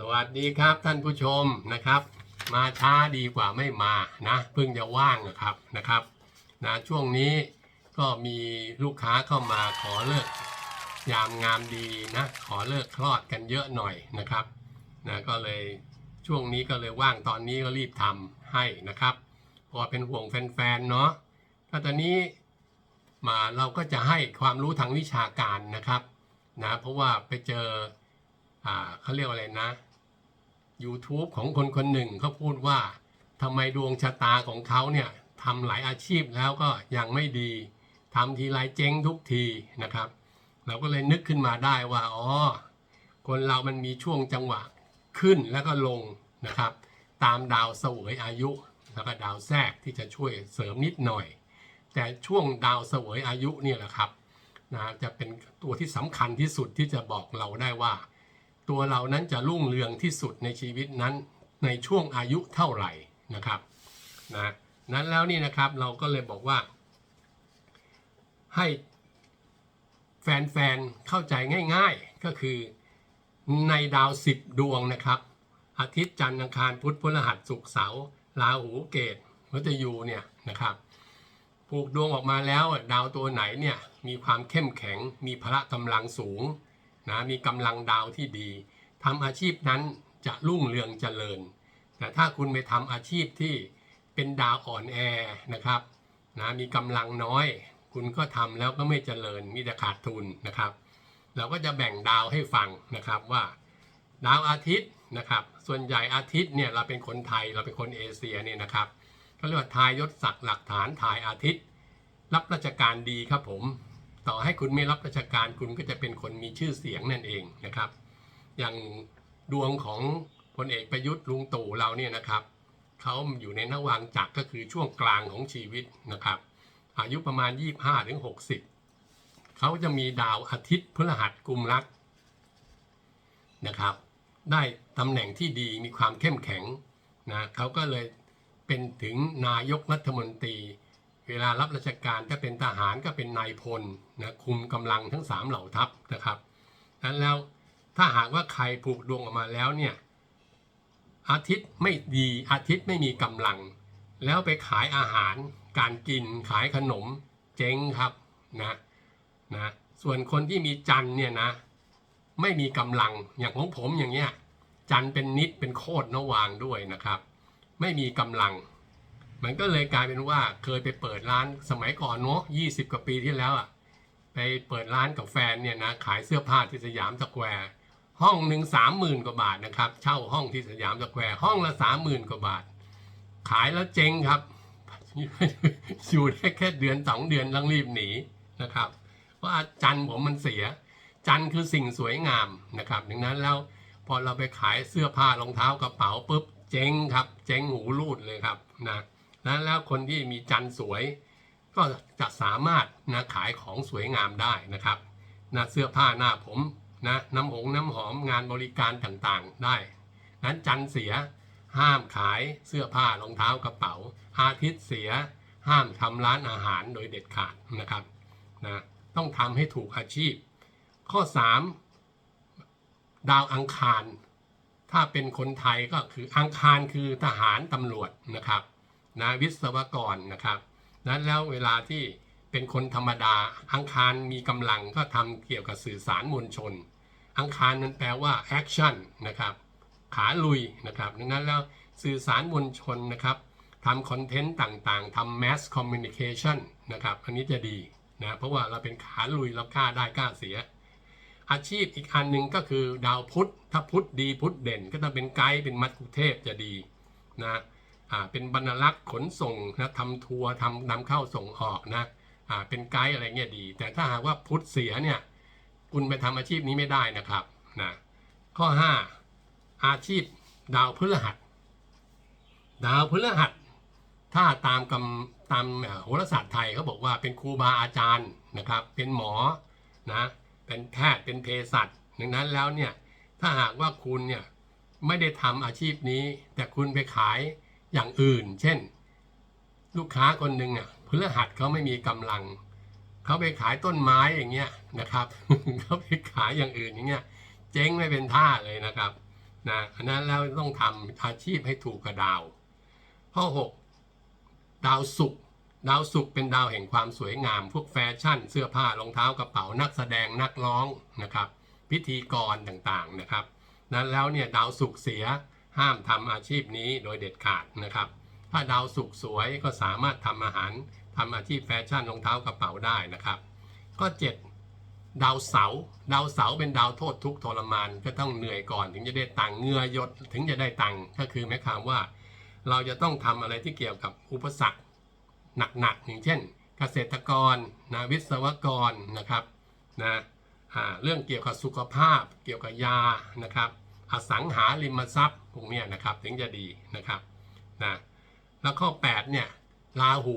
สวัสดีครับท่านผู้ชมนะครับ มาช้าดีกว่าไม่มานะเพิ่งจะว่างนะครับนะครับนะช่วงนี้ก็มีลูกค้าเข้ามาขอเลิกยามงามดีนะขอเลิกคลอดกันเยอะหน่อยนะครับนะก็เลยช่วงนี้ก็เลยว่างตอนนี้ก็รีบทำให้นะครับพราะว่าเป็นห่วงแฟนๆเนาะก็ตอนนี้มาเราก็จะให้ความรู้ทางวิชาการนะครับนะเพราะว่าไปเจออ่าเขาเรียกอะไรนะ YouTube ของคนคนหนึ่งเขาพูดว่าทำไมดวงชะตาของเขาเนี่ยทำหลายอาชีพแล้วก็ยังไม่ดีทำทีไรเจ๊งทุกทีนะครับ เราก็เลยนึกขึ้นมาได้ว่าอ๋อคนเรามันมีช่วงจังหวะขึ้นแล้วก็ลงนะครับ ตามดาวเสวยอายุ แล้วก็ดาวแทรกที่จะช่วยเสริมนิดหน่อย แต่ช่วงดาวเสวยอายุเนี่ยแหละครับนะจะเป็นตัวที่สำคัญที่สุดที่จะบอกเราได้ว่า ตัวเรานั้นจะรุ่งเรืองที่สุดในชีวิตนั้นในช่วงอายุเท่าไหร่นะครับนะนั้นแล้วนี่นะครับเราก็เลยบอกว่า ให้แฟนๆเข้าใจง่ายๆ ก็คือในดาวสิบดวงนะครับ อาทิตย์จันทร์อังคารพุธพฤหัสศุกร์เสาร์ราหูเกตมัตยูเนี่ยนะครับผูกดวงออกมาแล้วดาวตัวไหนเนี่ยมีความเข้มแข็งมีพละกำลังสูง นะมีกำลังดาวที่ดีทำอาชีพนั้นจะรุ่งเรืองเจริญ แต่ถ้าคุณไปทำอาชีพที่เป็นดาวอ่อนแอนะครับนะมีกำลังน้อย คุณก็ทำแล้วก็ไม่เจริญมีแต่ขาดทุนนะครับ เราก็จะแบ่งดาวให้ฟังนะครับว่า ดาวอาทิตย์นะครับ ส่วนใหญ่อาทิตย์เนี่ยเราเป็นคนไทยเราเป็นคนเอเชียเนี่ยนะครับเขาเรียกว่าทายยศศักดิ์หลักฐานถ่ายอาทิตย์ รับราชการดีครับผม ต่อให้คุณไม่รับราชการคุณก็จะเป็นคนมีชื่อเสียงนั่นเองนะครับ อย่างดวงของพลเอกประยุทธ์ลุงตู่เราเนี่ยนะครับเขาอยู่ในนวังจักรก็คือช่วงกลางของชีวิตนะครับ อายุประมาณ 25ถึง60 เขาจะมีดาวอาทิตย์พฤหัสกุมรักนะครับ ได้ตำแหน่งที่ดีมีความเข้มแข็งนะเขาก็เลยเป็นถึงนายกรัฐมนตรี เวลารับราชการถ้าเป็นทหารก็เป็นนายพลนะคุมกำลังทั้ง 3 เหล่าทัพนะครับนั้นแล้วถ้าหากว่าใครผูกดวงออกมาแล้วเนี่ยอาทิตย์ไม่ดีอาทิตย์ไม่มีกำลัง แล้วไปขายอาหาร การกินขายขนมเจ๊งครับนะนะส่วนคนที่มีจันเนี่ยนะไม่มีกำลังอย่างของผมอย่างเงี้ยจันเป็นนิดเป็นโคตรนวางด้วยนะครับ ไม่มีกำลัง มันก็เลยกลายเป็นว่าเคยไปเปิดร้านสมัยก่อนเนาะยี่สิบกว่าปีที่แล้วอะไปเปิดร้านกับแฟนเนี่ยนะขายเสื้อผ้าที่สยามสแควร์ห้องหนึ่งสามหมื่นกว่าบาทนะครับ เช่าห้องที่สยามสแควร์ห้องละสามหมื่นกว่าบาท ขายแล้วเจ๊งครับ อยู่ได้แค่เดือนสองเดือนต้องรีบหนีนะครับเพราะอาจันทร์ผมมันเสีย จันทร์คือสิ่งสวยงามนะครับดังนั้นแล้วพอเราไปขายเสื้อผ้ารองเท้ากระเป๋าปุ๊บเจ๊งครับ เจ๊งหูรูดเลยครับนะ นั้นแล้วคนที่มีจันทร์สวย ก็จะสามารถนะขายของสวยงามได้นะครับนะเสื้อผ้าหน้าผมนะน้ำหงน้ำหอมงานบริการต่างๆได้นั้นจันทร์เสียห้ามขายเสื้อผ้ารองเท้ากระเป๋า อาทิตย์เสียห้ามทำร้านอาหารโดยเด็ดขาดนะครับนะต้องทำให้ถูกอาชีพ ข้อ 3 ดาวอังคาร ถ้าเป็นคนไทยก็คืออังคารคือทหารตำรวจนะครับ นะวิศวกรนะครับนั้นแล้วเวลาที่เป็นคนธรรมดา อังคารมีกำลังก็ทำเกี่ยวกับสื่อสารมวลชน อังคารนั้นแปลว่า action นนะครับขาลุยนะครับดังนั้นแล้วสื่อสารมวลชนนะครับทำคอนเทนต์ต่างๆทำ mass communication นะครับอันนี้จะดีนะเพราะว่าเราเป็นขาลุยเรากล้าได้กล้าเสีย อาชีพอีกอันหนึ่งก็คือดาวพุธถ้าพุธดีพุธเด่น ก็ต้องเป็นไกด์เป็นมัตคุเทพจะดีนะ เป็นบรรลักษ์ขนส่งนะทำทัวร์ทำนำเข้าส่งออกนะอ่าเป็นไกด์อะไรเงี้ยดี แต่ถ้าหากว่าพุธเสียเนี่ยคุณไปทำอาชีพนี้ไม่ได้นะครับนะข้อ 5 อาชีพดาวพฤหัส ดาวพฤหัส ถ้าตามกำตามโหราศาสตร์ไทยเขาบอกว่าเป็นครูบาอาจารย์นะครับ เป็นหมอนะเป็นแพทย์เป็นเภสัชดังนั้นแล้วเนี่ยถ้าหากว่าคุณเนี่ยไม่ได้ทำอาชีพนี้ แต่คุณไปขาย อย่างอื่น เช่น ลูกค้าคนหนึ่งอะพฤหัสเขาไม่มีกำลัง เขาไปขายต้นไม้อย่างเงี้ยนะครับเขาไปขายอย่างอื่นอย่างเงี้ย เจ๊งไม่เป็นท่าเลยนะครับนะอันนั้นแล้วต้องทำอาชีพให้ถูกกับดาว ข้อ 6 ดาวศุกร์ดาวศุกร์เป็นดาวแห่งความสวยงาม พวกแฟชั่น เสื้อผ้ารองเท้ากระเป๋านักแสดงนักร้องนะครับ พิธีกรต่างๆนะครับ นั้นแล้วเนี่ยดาวศุกร์เสีย ห้ามทำอาชีพนี้โดยเด็ดขาดนะครับ ถ้าดาวศุกสวยก็สามารถทำอาหารทำอาชีพแฟชั่นรองเท้ากระเป๋าได้นะครับข้อ7ดาวเสาดาวเสาเป็นดาวโทษทุกทรมานก็ต้องเหนื่อยก่อน ถึงจะได้ตังเงือหยดถึงจะได้ตังก็คือหมายความว่า เราจะต้องทำอะไรที่เกี่ยวกับอุปสรรคหนักๆอย่างเช่น เกษตรกรนะวิศวกรนะครับนะเรื่องเกี่ยวกับสุขภาพเกี่ยวกับยานะครับ อสังหาริมทรัพย์พวกนี้นะครับถึงจะดีนะครับนะแล้วข้อ8เนี่ยราหู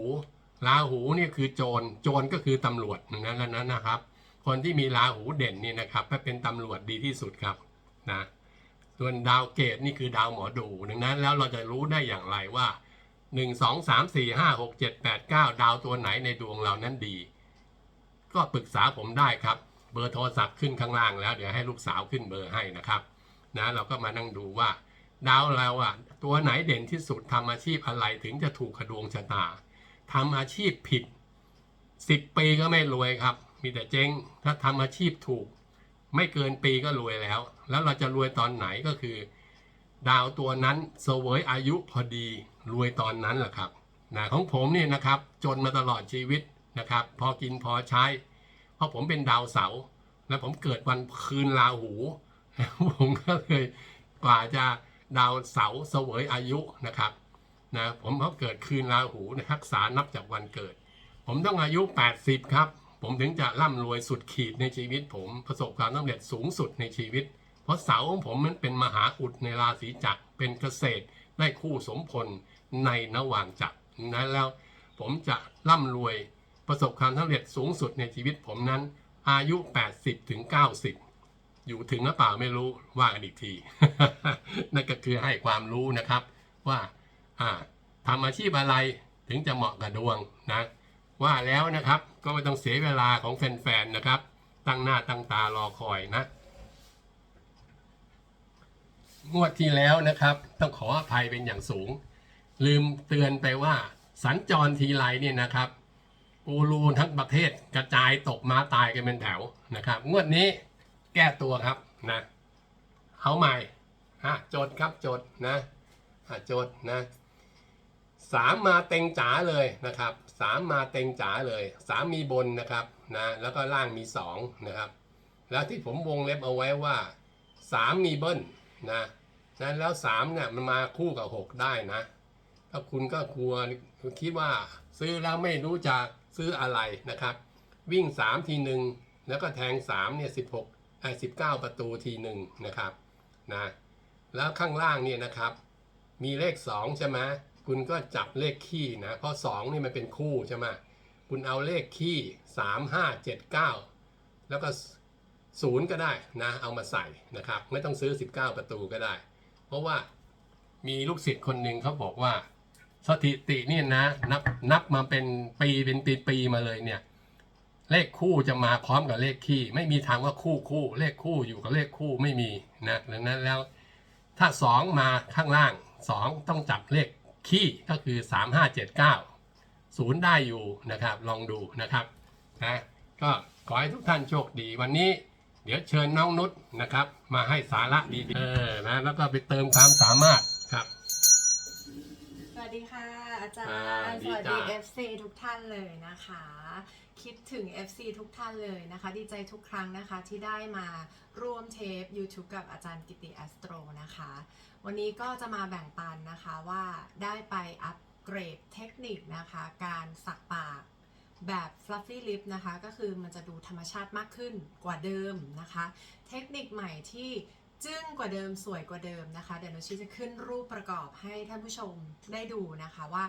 ราหูเนี่ยคือโจรโจรก็คือตำรวจนั้นแล้วนั้นนะครับ คนที่มีราหูเด่นนี่นะครับถ้าเป็นตำรวจดีที่สุดครับนะส่วนดาวเกตนี่คือดาวหมอดูดังนั้นแล้วเราจะรู้ได้อย่างไรว่า 1 2 3 4 5 6 7 8 9 ดาวตัวไหนในดวงเรานั้นดี ก็ปรึกษาผมได้ครับ เบอร์โทรศัพท์ขึ้นข้างล่างแล้ว เดี๋ยวให้ลูกสาวขึ้นเบอร์ให้นะครับ นะเราก็มานั่งดูว่าดาวเราอะตัวไหนเด่นที่สุดทำอาชีพอะไรถึงจะถูกขดวงชะตาทำอาชีพผิดสิบปีก็ไม่รวยครับ มีแต่เจ๊งถ้าทำอาชีพถูก ไม่เกินปีก็รวยแล้ว แล้วเราจะรวยตอนไหนก็คือ ดาวตัวนั้นเสวยอายุพอดีรวยตอนนั้นแหละครับนะของผมเนี่ยนะครับ จนมาตลอดชีวิตนะครับ พอกินพอใช้ เพราะผมเป็นดาวเสาร์และผมเกิดวันคืนราหู ผมก็เลยกว่าจะดาวเสาเสวยอายุนะครับนะผมเขาเกิดคืนราหูในทักษานับจากวันเกิด ผมต้องอายุ 80 ครับ ผมถึงจะร่ำรวยสุดขีดในชีวิต ผมประสบความสำเร็จสูงสุดในชีวิต เพราะเสาของผมมันเป็นมหาอุดในราศีจักรเป็นเกษตรได้คู่สมพลในนวางจักรนั้นแล้วผมจะร่ำรวยประสบความสำเร็จสูงสุดในชีวิตผมนั้น อายุ 80ถึง90 อยู่ถึงหรือเปล่าไม่รู้ว่ากันอีกที นั่นก็คือให้ความรู้นะครับ ว่าทำอาชีพอะไรถึงจะเหมาะกับดวงนะว่าแล้วนะครับก็ไม่ต้องเสียเวลาของแฟนๆนะครับ ตั้งหน้าตั้งตารอคอยนะงวดที่แล้วนะครับ ต้องขออภัยเป็นอย่างสูง ลืมเตือนไปว่า สัญจรทีไรเนี่ยนะครับกูรูทั้งประเทศกระจายตกมาตายกันเป็นแถวนะครับ งวดนี้ แก้ตัวครับนะเอาใหม่ฮะโจทย์ครับโจทย์นะอะโจทย์นะสามมาเต็งจ๋าเลยนะครับสามมาเต็งจ๋าเลยสามมีบนนะครับนะแล้วก็ล่างมีสองนะครับ แล้วที่ผมวงเล็บเอาไว้ว่าสามมีเบิ้ลนะนั้นแล้วสามเนี่ยมันมาคู่กับหกได้นะถ้าคุณก็กลัวคิดว่าซื้อแล้วไม่รู้จะซื้ออะไรนะครับ วิ่ง3ทีหนึ่งแล้วก็แทง3เนี่ย16 ไอ้19ประตูทีหนึ่งนะครับนะแล้วข้างล่างเนี่ยนะครับ มีเลข 2 ใช่ไหมคุณก็จับเลขคี่นะ เพราะ2นี่มันเป็นคู่ใช่ไหมคุณเอาเลขคี่3 5 7 9 แล้วก็ศูนย์ก็ได้นะเอามาใส่นะครับ ไม่ต้องซื้อ 19 ประตูก็ได้ เพราะว่ามีลูกศิษย์คนหนึ่งเขาบอกว่า สถิติเนี่ยนะนับนับมาเป็นปีเป็นปีปีมาเลยเนี่ย เลขคู่จะมาพร้อมกับเลขคี่ ไม่มีทางว่าคู่คู่ เลขคู่อยู่กับเลขคู่ไม่มีนะดังนั้นแล้วถ้าสองมาข้างล่างสองต้องจับเลขคี่ก็คือสามห้าเจ็ดเก้าศูนย์ได้อยู่นะครับ ลองดูนะครับนะก็ขอให้ทุกท่านโชคดีวันนี้ เดี๋ยวเชิญน้องนุชนะครับ มาให้สาระดีๆเออนะแล้วก็ไปเติมความสามารถครับ สวัสดีค่ะ อาจารอ่าย์ดีสวัสจ้ะดี FC ทุกท่านเลยนะคะ คิดถึง FC ทุกท่านเลยนะคะ ดีใจทุกครั้งนะคะที่ได้มาร่วมเทป YouTube กับอาจารย์กิติแอสโตรนะคะ วันนี้ก็จะมาแบ่งปันนะคะว่าได้ไปอัปเกรดเทคนิคนะคะ การสักปากแบบ fluffy lip นะคะ ก็คือมันจะดูธรรมชาติมากขึ้นกว่าเดิมนะคะ เทคนิคใหม่ที่ จึ้งกว่าเดิมสวยกว่าเดิมนะคะ เดี๋ยวนุชชีจะขึ้นรูปประกอบให้ท่านผู้ชมได้ดูนะคะว่า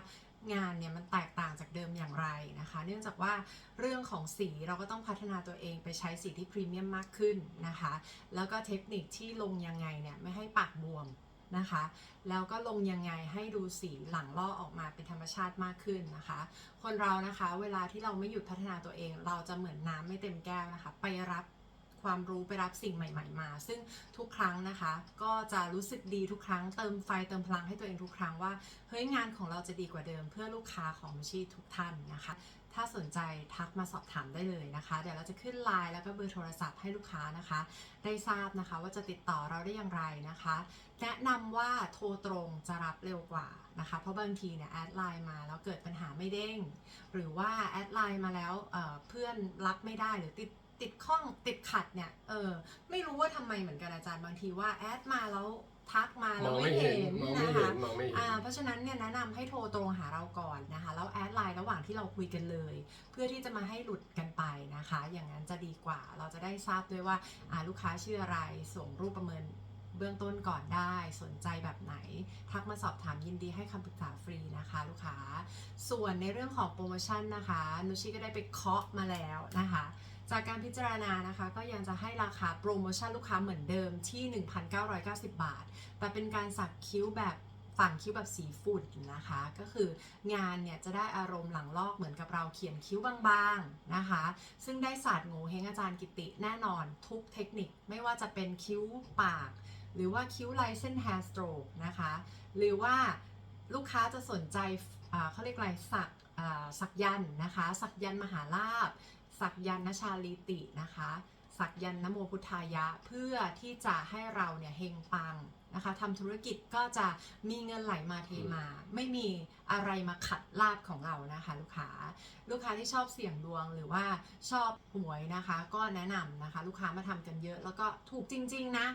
งานเนี่ยมันแตกต่างจากเดิมอย่างไรนะคะ เนื่องจากว่าเรื่องของสีเราก็ต้องพัฒนาตัวเองไปใช้สีที่พรีเมียมมากขึ้นนะคะ แล้วก็เทคนิคที่ลงยังไงเนี่ยไม่ให้ปากบวมนะคะ แล้วก็ลงยังไงให้ดูสีหลังล่อออกมาเป็นธรรมชาติมากขึ้นนะคะ คนเรานะคะเวลาที่เราไม่หยุดพัฒนาตัวเอง เราจะเหมือนน้ำไม่เต็มแก้วนะคะ ไปรับ ความรู้ไปรับสิ่งใหม่ ๆ มา ซึ่งทุกครั้งนะคะ ก็จะรู้สึกดีทุกครั้งเติมไฟเติมพลังให้ตัวเองทุกครั้งว่าเฮ้ยงานของเราจะดีกว่าเดิม เพื่อลูกค้าของมุชีทุกท่านนะคะ ถ้าสนใจทักมาสอบถามได้เลยนะคะเดี๋ยวเราจะขึ้นไลน์แล้วก็เบอร์โทรศัพท์ให้ลูกค้านะคะ ได้ทราบนะคะว่าจะติดต่อเราได้อย่างไรนะคะ แนะนำว่าโทรตรงจะรับเร็วกว่านะคะ เพราะบางทีเนี่ยแอดไลน์มาแล้วเกิดปัญหาไม่เด้ง หรือว่าแอดไลน์มาแล้วเเพื่อนรับไม่ได้หรือติด ติดข้องติดขัดเนี่ยเออไม่รู้ว่าทำไมเหมือนกันอาจารย์บางทีว่าแอดมาแล้วทักมามแล้อวงไม่ไม่เห็เห็นนมองไม่นะเห็คะนมองไม่เห็นอ่าเพราะฉะนั้นเนี่ยแนะนำให้โทรตรงหาเราก่อนนะคะแล้วแอดไลน์ระหว่างที่เราคุยกันเลย เพื่อที่จะมาให้หลุดกันไปนะคะ อย่างนั้นจะดีกว่าเราจะได้ทราบด้วยว่าอ่าลูกค้าชื่ออะไรส่งรูปประเมินเบื้องต้นก่อนได้สนใจแบบไหน ทักมาสอบถามยินดีให้คำปรึกษาฟรีนะคะ ลูกค้า ส่วนในเรื่องของโปรโมชั่นนะคะ นุชิก็ได้ไปเคาะมาแล้วนะคะ จากการพิจารณานะคะ ก็ยังจะให้ราคาโปรโมชั่นลูกค้าเหมือนเดิมที่ 1,990 บาท แต่เป็นการสักคิ้วแบบฝั่งคิ้วแบบสีฝุ่นนะคะ ก็คืองานเนี่ยจะได้อารมณ์หลังลอกเหมือนกับเราเขียนคิ้วบางๆนะคะ ซึ่งได้ศาสตร์โง่เฮงอาจารย์กิติแน่นอนทุกเทคนิคไม่ว่าจะเป็นคิ้วปาก หรือว่าคิ้วลายเส้นแฮร์สโตรกนะคะ หรือว่าลูกค้าจะสนใจเขาเรียกอะไรสักสักยันนะคะ สักยันมหาลาบ สักยันต์นชาลีตินะคะ สักยันต์นโมพุทธายะเพื่อที่จะให้เราเนี่ยเฮงปังนะคะทำธุรกิจก็จะมีเงินไหลมาเทมา ไม่มีอะไรมาขัดลาบของเรานะคะลูกค้า ลูกค้าที่ชอบเสี่ยงดวงหรือว่าชอบหวยนะคะ ก็แนะนำนะคะ ลูกค้ามาทำกันเยอะ แล้วก็ถูกจริง ๆ นะ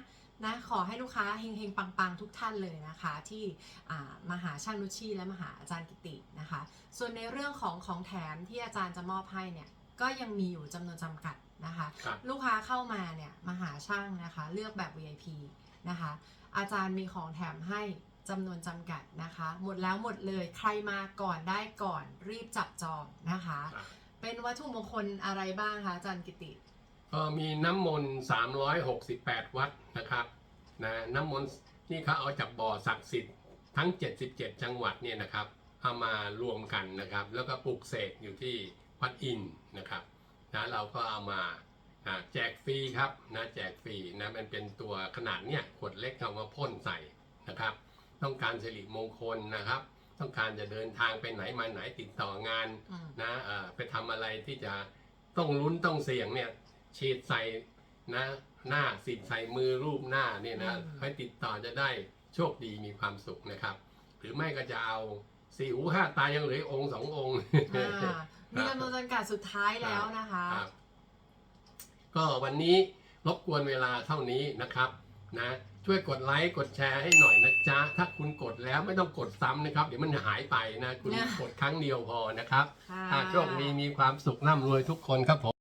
นะขอให้ลูกค้าเฮงๆ ปังๆ ทุกท่านเลยนะคะ ที่อ่ามาหาช่างนุชชีและมาหาอาจารย์กิตินะคะ ส่วนในเรื่องของของแถมที่อาจารย์จะมอบให้เนี่ย ก็ยังมีอยู่จำนวนจำกัดนะคะ ครับ ลูกค้าเข้ามาเนี่ยมาหาช่างนะคะ เลือกแบบ VIP นะคะ อาจารย์มีของแถมให้จำนวนจำกัดนะคะ หมดแล้วหมดเลยใครมาก่อนได้ก่อนรีบจับจองนะคะ ครับเป็นวัตถุมงคลอะไรบ้างคะอาจารย์กิติ ก็มีน้ำมนต์368 วัดนะครับนะน้ำมนต์ที่เขาเอาจากบ่อศักดิ์สิทธิ์ทั้ง 77 จังหวัดเนี่ยนะครับเอามารวมกันนะครับ แล้วก็ปลูกเสกอยู่ที่ วัดอินทร์นะครับนะเราก็เอามานะแจกฟรีครับนะแจกฟรีนะมันเป็นตัวขนาดเนี่ยขวดเล็กเอามาพ่นใส่นะครับ ต้องการสิริมงคลนะครับ ต้องการจะเดินทางไปไหนมาไหนติดต่องานอืมนะเอ่อไปทำอะไรที่จะต้องลุ้นต้องเสี่ยงเนี่ยฉีดใส่นะหน้าสิดใส่มือรูปหน้าเนี่ยนะอืมให้ติดต่อจะได้โชคดีมีความสุขนะครับ หรือไม่ก็จะเอาสี่หูห้าตายังเหลืออีกองค์สององค์อ่า มีจำนวนจำกัดสุดท้ายแล้วนะคะครับก็วันนี้รบกวนเวลาเท่านี้นะครับนะช่วยกดไลค์กดแชร์ให้หน่อยนะจ๊ะ ถ้าคุณกดแล้วไม่ต้องกดซ้ำนะครับ เดี๋ยวมันหายไปนะ คุณเนี่ย กดครั้งเดียวพอนะครับค่ะ อ่าโชคดีมีความสุขร่ำรวยทุกคนครับผม